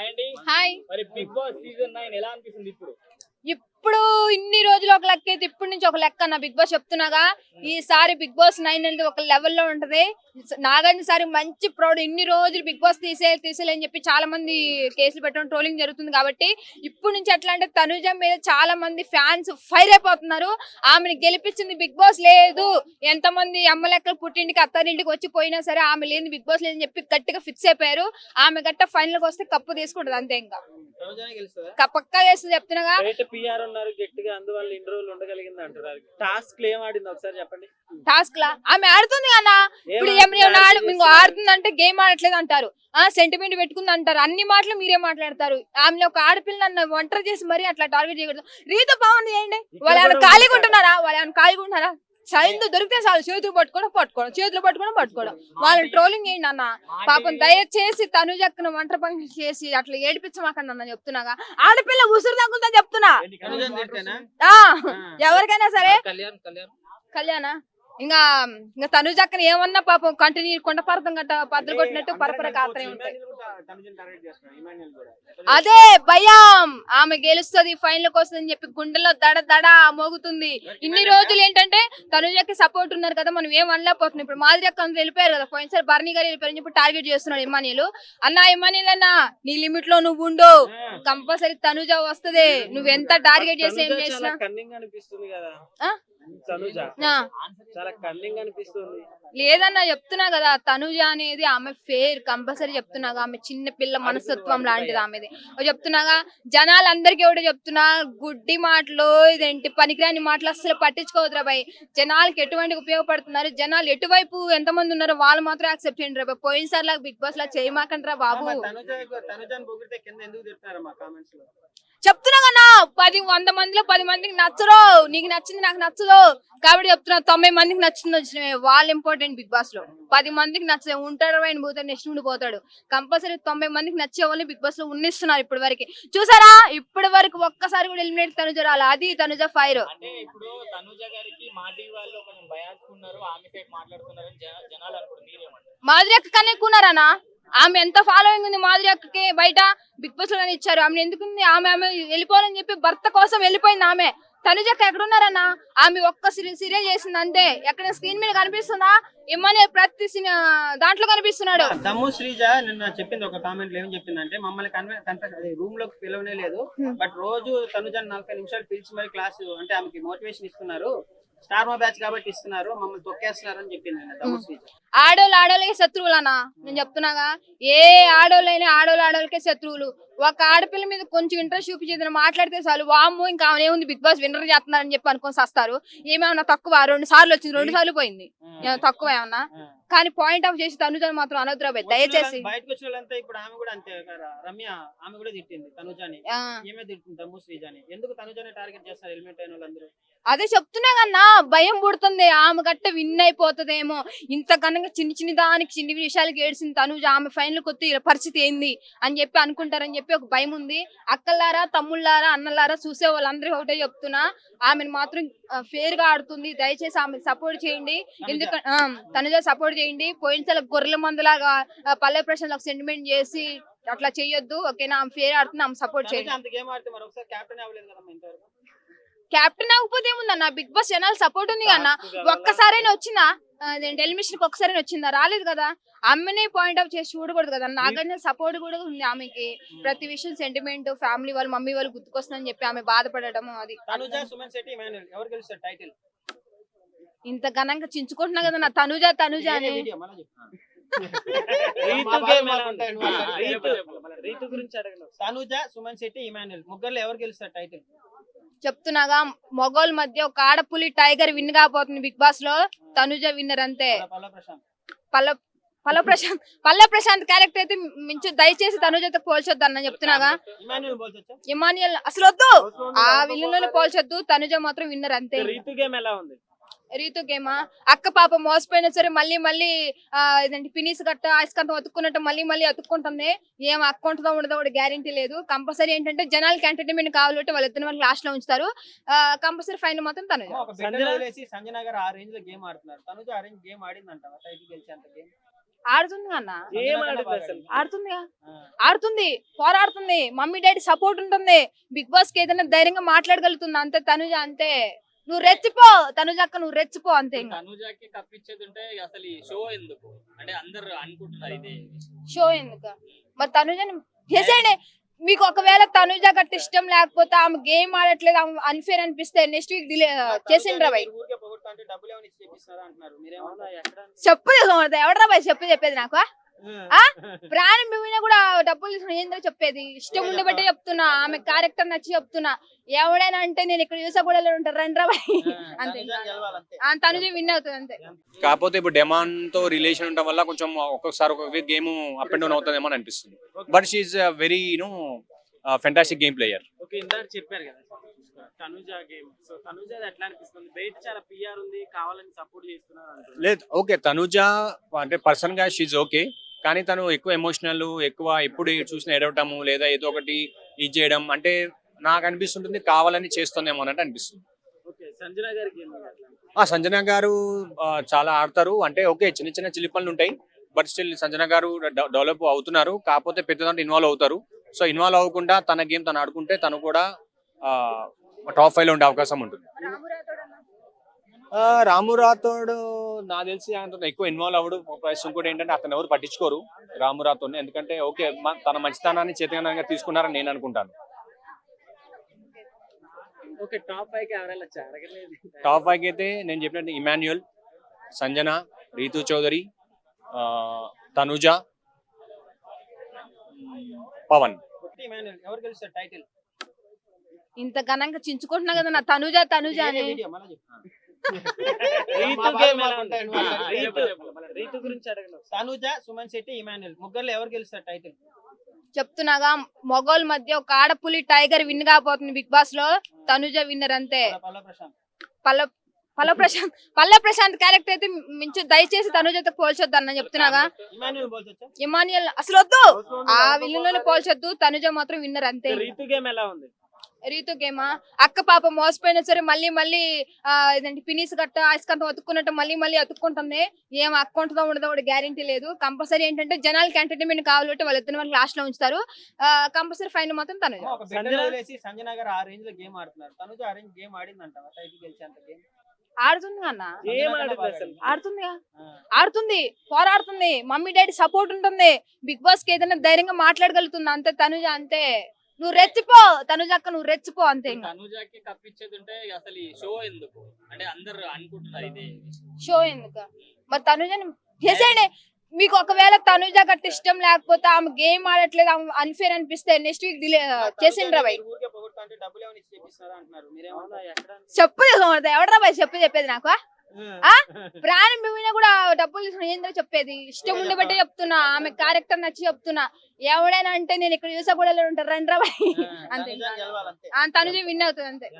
అండి హాయ్ మరి big boss season nine ఎలా అనిపిస్తుంది ఇప్పుడు? ఇప్పుడు ఇన్ని రోజులు ఒక లెక్క అయితే ఇప్పటి నుంచి ఒక లెక్క అన్న బిగ్ బాస్ చెప్తున్నాగా. ఈసారి బిగ్ బాస్ నైన్ అనేది ఒక లెవెల్లో ఉంటది. నాగార్జున సారి మంచి ప్రౌడ్ ఇన్ని రోజులు బిగ్ బాస్ తీసే తీసేయాలి అని చెప్పి చాలా మంది కేసులు పెట్టడం ట్రోలింగ్ జరుగుతుంది కాబట్టి ఇప్పుడు నుంచి ఎట్లా అంటే తనుజ మీద చాలా మంది ఫ్యాన్స్ ఫైర్ అయిపోతున్నారు. ఆమెను గెలిపించింది బిగ్ బాస్ లేదు. ఎంతమంది అమ్మ లెక్కలు పుట్టింటికి అత్తారింటికి వచ్చి పోయినా సరే ఆమె లేని బిగ్ బాస్ లేదని చెప్పి గట్టిగా ఫిక్స్ అయిపోయారు. ఆమె గట్ట ఫైనల్కి వస్తే కప్పు తీసుకుంటది అంతే ఇంకా. పక్కా చేస్తుంది చెప్తున్నాగా. ఉన్నారు గట్టిగా అందువల్ల ఇన్ని రోజులు ఉండగలిగింది అంటారు టాస్క్ ఏం ఆడింది ఒకసారి చెప్పండి? టాస్క్ లా? ఆమె ఆడుతుంది కన్నా ఇప్పుడు ఏమైనా ఏమైనా ఆడు మీకు ఆడుతుందంటే గేమ్ ఆడట్లేదు అంటారు. ఆ సెంటిమెంట్ పెట్టుకుంది అంటారు. అన్ని మాటలు మీరే మాట్లాడతారు. ఆమె ఒక ఆడపిల్ల నన్ను ఒంటరి చేసి మరీ అట్లా టార్గెట్ చేయకూడదు. రీత బాగుంది చేయండి వాళ్ళు ఏమైనా ఖాళీగా ఉంటున్నారా? వాళ్ళు ఏమైనా ఖాళీగా ఉంటున్నారా? సైన్ దొరికితే చాలు. చేతులు పట్టుకోవడం పట్టుకోవడం చేతులు పట్టుకోవడం పట్టుకోవడం. వాళ్ళని ట్రోలింగ్ చేయండి అన్న. పాపం దయచేసి తనుజక్కను ఒంటరి పని చేసి అట్లా ఏడిపించమాకండి అన్న చెప్తున్నాగా. ఆడపిల్ల ఉసురు తగ్గుతుందని చెప్తున్నా. ఎవరికైనా సరే. కళ్యాణ్ కళ్యాణ్. కళ్యాణ? ఇంకా ఇంకా తనుజక్కని ఏమన్నా పాపం కంటిన్యూ కొండ పర్వతం గట్ట పద్దలు కొట్టినట్టు పరపర కాతనే ఉంటాయి అదే భయం! ఆమె గెలుస్తుంది ఫైనల్ వస్తుందని చెప్పి గుండెలో దడ దడ మోగుతుంది. ఇన్ని రోజులు ఏంటంటే తనుజకి సపోర్ట్ ఉన్నారు కదా మనం ఏం అనలేకపోతున్నాం. ఇప్పుడు మాదిరి అక్క వెళ్ళిపోయారు కదా పోయినసారి బర్నీ గారు వెళ్ళిపోయారు ఇప్పుడు టార్గెట్ చేస్తున్నాడు ఇమానీలు అన్న ఇమానీలు అన్న నీ లిమిట్లో నువ్వు ఉండు. కంపల్సరీ తనుజ వస్తది. నువ్వు ఎంత టార్గెట్ చేసి ఏం చేసినా. లేదన్నా చెప్తున్నా కదా తనుజ అనేది ఆమె ఫేర్ కంపల్సరీ చెప్తున్నాగా ఆమె చిన్న పిల్ల మనస్తత్వం లాంటిది ఆమెది. చెప్తున్నాగా జనాలందరికీ ఒకటి చెప్తున్నా గుడ్డి మాటలు ఇదేంటి పనికిరాని మాటలు అస్సలు పట్టించుకోవద్దురా బాయ్. జనాలకి ఎటువంటి ఉపయోగపడుతున్నారు? జనాలు ఎటువైపు ఎంతమంది ఉన్నారో వాళ్ళు మాత్రం యాక్సెప్ట్ చేయండి రా పోయినసారి లాగా బిగ్ బాస్ లా చేయమాకండి రా బాబు కింద చెప్తున్నా కన్నా పది వంద మందిలో పది మందికి నచ్చరు నీకు నచ్చింది నాకు నచ్చదు. కాబట్టి చెప్తున్నా తొంభై మందికి నచ్చింది వచ్చినవే. వాళ్ళు ఇంపార్టెంట్ బిగ్ బాస్లో. పది మందికి నచ్చదు ఉంటాడు ఆయన పోతాడు నెక్స్ట్ నుండి పోతాడు. కంపల్సరీ తొంభై మందికి నచ్చే వాళ్ళని బిగ్ బాస్లో ఉన్నిస్తున్నారు ఇప్పటి వరకు. చూసారా? ఇప్పటి వరకు ఒక్కసారి కూడా ఎలిమినేట్ తనుజ రాలి? అది తనుజ ఫైర్ మాధురి అక్క కన్నా ఎక్కున్నారనా ఆమె ఎంత ఫాలోయింగ్ ఉంది మాధురి అక్కకి? బయట బిగ్ బాస్లో ఇచ్చారు. ఆమె ఎందుకుంది? ఆమె ఆమె వెళ్ళిపోవాలని చెప్పి భర్త కోసం వెళ్ళిపోయింది ఆమె. తనుజక్క ఎక్కడున్నారన్నా? ఆమె ఒక్క సీరియల్ చేసింది అంతే. ఎక్కడ స్క్రీన్ మీద కనిపిస్తుందా? ఇమ్మని ప్రతి దాంట్లో కనిపిస్తున్నాడు. దమ్ము శ్రీజ నిన్న చెప్పింది ఒక కామెంట్ ఏం చెప్పిందంటే మమ్మల్ని రూమ్లోకి పిలవనే లేదు. బట్ రోజు తనుజన్ నలభై నిమిషాలు పిలిచి మరి క్లాస్ అంటే ఆమెకి మోటివేషన్ ఇస్తున్నారు. స్టార్ మా బ్యాచ్ కాబట్టి ఇస్తున్నారు. మమ్మల్ని తొక్కేస్తున్నారు అని చెప్పింది దమ్ము శ్రీజ. ఆడోళ్ళు ఆడోళ్ళకి శత్రువులనా నేను చెప్తున్నాగా ఏ ఆడోళ్ళైనా ఆడోళ్ళు ఆడోళ్ళకే శత్రువులు. ఒక ఆడపిల్ల మీద కొంచెం ఇంట్రెస్ట్ చూపించేది మాట్లాడితే చాలు వాము ఇంకా ఆమె ఏముంది బిగ్ బాస్ విన్నర్ చేస్తున్నారని చెప్పి అనుకొని వస్తారు ఏమేమన్నా తక్కువ రెండు సార్లు వచ్చింది రెండు సార్లు పోయింది. తక్కువ ఏమన్నా? కానీ పాయింట్ ఆఫ్ చేసి తనుజని మాత్రం అనొద్దురా బై, దయచేసి. బయటకు వచ్చిన వాళ్ళంతా ఇప్పుడు ఆమె కూడా అంతే కదా, రమ్య ఆమె కూడా తిట్టింది తనుజాని. ఆ, ఏమే తిట్టింది దమ్ము శ్రీజాని? ఎందుకు తనుజాని టార్గెట్ చేస్తారు ఎలిమెంట్ అయిన వాళ్ళందరూ? అదే చెప్తున్నా కన్నా భయం పుడుతుంది. ఆమె గట్ట విన్ అయిపోతుందేమో. ఇంత కనుక చిన్న చిన్న దానికి చిన్న విషయాలకి ఏడ్చింది తనుజ. ఆమె ఫైనల్ కొత్త పరిస్థితి ఏంది? అని చెప్పి అనుకుంటారని చెప్పి ఒక భయం ఉంది. అక్కలారా తమ్ముళ్ళారా అన్నలారా చూసే వాళ్ళందరికీ ఒకటే చెప్తున్నా. ఆమెను మాత్రం ఫేర్గా ఆడుతుంది. దయచేసి ఆమె సపోర్ట్ చేయండి. ఎందుకంటే తనుజ సపోర్ట్ చేయండి. పోయినసారి గొర్రెల మందులాగా పల్లె ప్రశ్నలకు సెంటిమెంట్ చేసి అట్లా చేయొద్దు. ఓకేనా? ఆమె ఫేర్ ఆడుతుంది. ఆమె సపోర్ట్ చేయండి. క్యాప్టెన్ అవ్వకపోతే ఏముందన్న బిగ్ బాస్ జనాలు సపోర్ట్ ఉంది కన్నా? ఒక్కసారైనా వచ్చిందా? అదేంటి ఎలిమినేషన్ ఒక్కసారైనా వచ్చిందా? రాలేదు కదా? ఆమెనే పాయింట్ అవుట్ చేసి చూడకూడదు కదా? నాగార్జున సపోర్ట్ కూడా ఉంది ఆమెకి. ప్రతి విషయం సెంటిమెంట్ ఫ్యామిలీ వాళ్ళు మమ్మీ వాళ్ళు గుర్తుకొస్తుందని చెప్పి ఆమె బాధపడటం అది. తనుజ సుమన్ శెట్టి ఇమానుయల్. ఎవరు గెలుస్తారు టైటిల్ ఇంత ఘనంగా చించుకుంటున్నా కదా నా తనుజ తనుజ అని. తనుజ సుమన్ శెట్టి ఇమానుయల్. ముగ్గురులో ఎవరు గెలుస్తారు టైటిల్ చెప్తున్నాగా మొగోల్ మధ్య ఒక ఆడపులి టైగర్ విన్ కాబోతుంది బిగ్ బాస్లో. తనుజ విన్నర్ అంతే. పల్ల ప్రశాంత్. పల్ల పల్ల ప్రశాంత్ పల్ల ప్రశాంత్ క్యారెక్టర్ అయితే మించు దయచేసి తనుజతో పోల్చొద్దు అన్న చెప్తున్నాగా. ఇమానుయల్ అసలు వద్దు! ఆ విల్లులను పోల్చొద్దు తనుజ మాత్రం విన్నర్ అంతే. రీతు గేమ్? అక్క పాప మోసపోయినా సరే మళ్ళీ మళ్ళీ ఇదేంటి పినీస్ గట్ట అయస్కాంతం అతుక్కున్నట్టు మళ్ళీ మళ్ళీ అతుక్కుంటుంది. ఏం అక్కుంటుందో ఉండదో కూడా గ్యారంటీ లేదు. కంపల్సరీ ఏంటంటే జనాలకి ఎంటర్టైన్మెంట్ కావాలంటే వాళ్ళిద్దరు వాళ్ళకి లాస్ట్లో ఉంచుతారు. కంపల్సరీ ఫైన్ మాత్రం తనుజ ఒక బిడ్డ సంజన- వదిలేసి సంజన గారు ఆ రేంజ్లో గేమ్ ఆడుతున్నారు. తనుజ ఆ రేంజ్ గేమ్ ఆడిందంట టైటిల్ గెలిచేంత గేమ్? ఆడుతుంది అన్న. ఏం సంజన ఆడింది బాగా అసలు? ఆడుతుందిగా ఆ. ఆడుతుంది. పోరాడుతుంది. మమ్మీ డాడీ సపోర్ట్ ఉంటుంది. బిగ్ బాస్కి ఏదైనా ధైర్యంగా మాట్లాడగలుగుతుంది. అంతే తనుజ అంతే. నువ్వు రెచ్చిపో తనుజ అక్క నువ్వు రెచ్చిపో అంతే ఇంకా. తనుజాకి ఉంటే అసలు ఈ షో ఎందుకు? అంటే అందరు అనుకుంటున్నారు ఇది. షో ఎందుకు? మరి తనుజని చేసేయండి. మీకు ఒకవేళ తనుజ గట్ట ఇష్టం లేకపోతే ఆమె గేమ్ ఆడట్లేదు ఆమె అన్ఫేర్ అనిపిస్తే నెక్స్ట్ వీక్ డిలే చేసిండ్రా ఎవడరా చెప్పి చెప్పేది నాకు ఆ? ప్రాణం పోయినా కూడా డబ్బులు తీసుకుని ఏందో చెప్పేది. ఇష్టం ఉండి బట్టి చెప్తున్నా. ఆమె క్యారెక్టర్ నచ్చి చెప్తున్నా. ఎవడైనా అంటే నేను ఇక్కడ చూసా కూడా ఉంటారు రండి అంతే. తనుజ విన్ అవుతుంది అంతే. కాకపోతే ఇప్పుడు డెమాన్తో రిలేషన్ ఉండడం వల్ల కొంచెం ఒక్కొక్కసారి ఒక్కొక్క గేమ్ అప్ అండ్ డౌన్ అవుతుందేమో అని అనిపిస్తుంది. But she very you know fantastic game player okay ఇందాక చెప్పారు కదా తనుజ గేమ్ సో తనుజ ఎట్లా అనిపిస్తుంది? బయట చాలా పిఆర్ ఉంది కావాలని సపోర్ట్ చేస్తున్నారు అంటున్నారు. లేదు ఓకే తనుజ అంటే పర్సన్గా షీజ్ ఓకే కానీ తను ఎక్కువ ఎమోషనల్ ఎక్కువ ఎప్పుడు చూసిన ఎడవటము లేదా ఏదో ఒకటి ఇది చేయడం అంటే నాకు అనిపిస్తుంటుంది కావాలని చేస్తుందేమో అన్నట్టు అనిపిస్తుంది. ఓకే సంజన గారి గేమ్ ఆ సంజన గారు చాలా ఆడతారు. అంటే ఓకే చిన్న చిన్న చిలి పనులు ఉంటాయి. బట్ స్టిల్ సంజన గారు డెవలప్ అవుతున్నారు. కాకపోతే పెద్ద దాంట్లో ఇన్వాల్వ్ అవుతారు. సో ఇన్వాల్వ్ అవ్వకుండా తన గేమ్ తను ఆడుకుంటే తను కూడా టాప్ ఫైవ్లో ఉండే అవకాశం ఉంటుంది. రాము రాథోడ్ నాకు తెలిసి ఆయన ఎక్కువ ఇన్వాల్వ్ అవ్వడు. ప్లస్ ఇంకోటి ఏంటంటే అతను ఎవరు పట్టించుకోరు రాము రాథోడ్ ఎందుకంటే ఓకే తన మంచితనాన్ని చేతనంగా తీసుకున్నారని నేను అనుకుంటాను. ఓకే టాప్ ఫైవ్ అయితే నేను చెప్పినట్టు ఇమాన్యుయల్ సంజన రీతు చౌదరి తనుజ పవన్. ఇంత ఘనంగా చించుకుంటున్నా కదా నా తనుజ తనుజ అని. రీతు మా గేమ్ బాధ ఎలా మాకుంటాయి, ఉంది? నువ్వు ఆ, చెప్పు, రీతు చెప్పు. రీతు గురించి అడగను. తనుజ సుమన్ శెట్టి ఇమాన్యుల్ ముగ్గురులో ఎవరు గెలుస్తారు టైటిల్? చెప్తున్నాగా మొగోల్ మధ్య ఒక ఆడపులి టైగర్ విన్ కాబోతుంది బిగ్ బాస్లో. తనుజ విన్నర్ అంతే. పల్ల ప్రశాంత్. పల్ల పల్ల ప్రశాంత్ పల్ల ప్రశాంత్ క్యారెక్టర్ అయితే మించు దయచేసి తనుజతో పోల్చొద్దు అన్న చెప్తున్నాగా. ఇమాన్యుల్ బోల్చొచ్చా ఇమానియల్ అసలు వద్దు! ఆ విల్లులోనే పోల్చొద్దు తనుజ మాత్రం విన్నర్ అంతే. రీతు గేమ్ ఎలా ఉంది? రీతు గేమా అక్క పాప మోసపోయినా సరే మళ్ళీ మళ్ళీ ఆ ఇదేంటి పినీస్ గట్ట అయస్కాంతం అతుక్కున్నట్టు మళ్ళీ మళ్ళీ అతుక్కుంటుంది. ఏం అక్క ఉంటుందో ఉండదో కూడా గ్యారంటీ లేదు. కంపల్సరీ ఏంటంటే జనాలకి ఎంటర్టైన్మెంట్ కావాలంటే వాళ్ళు ఇద్దరు వరకు లాస్ట్లో ఉంచుతారు కంపల్సరీ ఫైన్ మాత్రం తను ఒక బిడ్డను సంజన- వదిలేసి సంజన గారు ఆ రేంజ్లో గేమ్ ఆడుతున్నారు. తనుజ ఆ రేంజ్ గేమ్ ఆడిందంట. టైటిల్ గెలిచేంత గేమ్ ఆడుతుంది అన్న ఆడుతుందిగా? ఆడుతుంది. పోరాడుతుంది. మమ్మీ డాడీ సపోర్ట్ ఉంటుంది. బిగ్ బాస్కి ఏదైనా ధైర్యంగా మాట్లాడగలుగుతుంది. అంతే తనుజ అంతే. నువ్వు రెచ్చిపో తనుజ అక్క నువ్వు రెచ్చిపో అంతే ఇంకా. తనుజాకి కప్పిచ్చేది ఉంటే అసలు ఈ షో ఎందుకు? అంటే అందరు అనుకుంటున్నారు ఇది. షో ఎందుకు? మరి తనుజని చేసేయండి. మీకు ఒకవేళ తనుజ గట్ట ఇష్టం లేకపోతే ఆమె గేమ్ ఆడట్లేదు ఆమె అన్ఫేర్ అనిపిస్తే నెక్స్ట్ వీక్ డిలే చేసిండ్రా బాయ్. చెప్పు ఎవడరా బాయ్? చెప్పి చెప్పేది నాకు ఆ? ప్రాణం పోయినా కూడా డబ్బులు తీసుకుని ఏందో చెప్పేది. ఇష్టం ఉండి బట్టి చెప్తున్నా. ఆమె క్యారెక్టర్ నచ్చి చెప్తున్నా. ఎవడైనా అంటే నేను ఇక్కడ చూసా కూడా ఉంటారు రండి బాయ్. అంతే. తనుజ విన్ అవుతుంది అంతే.